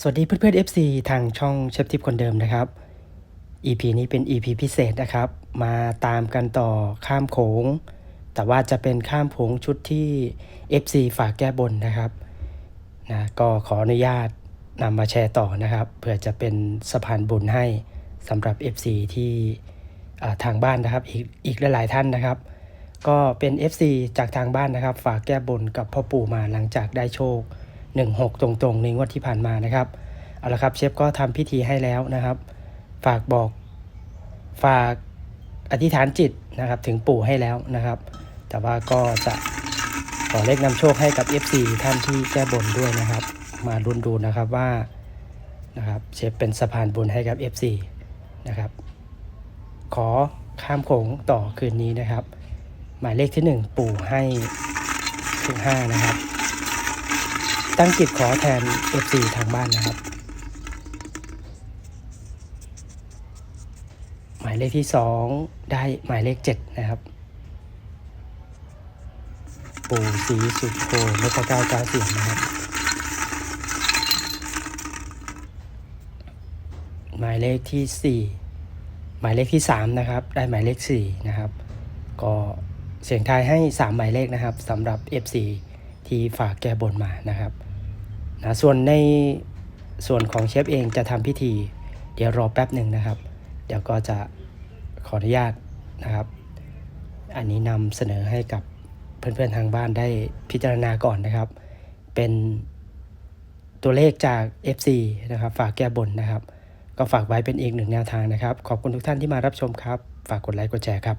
สวัสดีเพื่อนๆ FC ทางช่องเชฟทิปคนเดิมนะครับ EP นี้เป็น EP พิเศษนะครับ มาตามกันต่อข้ามโขง แต่ว่าจะเป็นข้ามโขงชุดที่ FC ฝากแก้บนนะครับนะก็ขออนุญาตนำมาแชร์ต่อนะครับเพื่อจะเป็นสะพานบุญให้สำหรับ FC ที่ทางบ้านนะครับ อีกอีกหลายๆท่านนะครับ ก็เป็น FC จากทางบ้านนะครับ ฝากแก้บนกับพ่อปู่มาหลังจากได้โชค 16 ตรงๆในงวดที่ผ่านมานะครับเอาละครับเชฟก็ทำพิธีให้แล้วนะครับ ฝากบอกฝากอธิษฐานจิตนะครับถึงปู่ให้แล้วนะครับ แต่ว่าก็จะขอเลขนำโชคให้กับ FC ท่านที่แก้บนด้วยนะครับ มาลุ้นดูนะครับว่านะครับเชฟเป็นสะพานบุญให้กับ FC นะครับ ขอข้ามโขงต่อคืนนี้นะครับ หมายเลขที่ 1 ปู่ให้ถึง5นะครับ ตั้งจิตขอแทน FC ทางบ้านนะครับ หมายเลขที่ 2 ได้หมายเลข 7 นะครับ ปู่ศรีสุดโธนพเก้าเก้าเสียงนะครับ หมายเลขที่ 4 หมายเลขที่ 3 นะครับ ได้หมายเลข 4 นะครับ ก็เสียงทายให้ 3 หมายเลขนะครับสำหรับ FC ที่ฝากแก้บนมานะครับ นะส่วนในส่วนของเชฟเองจะทำพิธี เดี๋ยวรอแป๊บหนึ่งนะครับ เดี๋ยวก็จะขออนุญาตนะครับ อันนี้นำเสนอให้กับเพื่อนๆทางบ้านได้พิจารณาก่อนนะครับ เป็นตัวเลขจาก FC นะครับ ฝากแก้บนนะครับ ก็ฝากไว้เป็นอีกหนึ่งแนวทางนะครับ ขอบคุณทุกท่านที่มารับชมครับ ฝากกดไลค์กดแชร์ครับ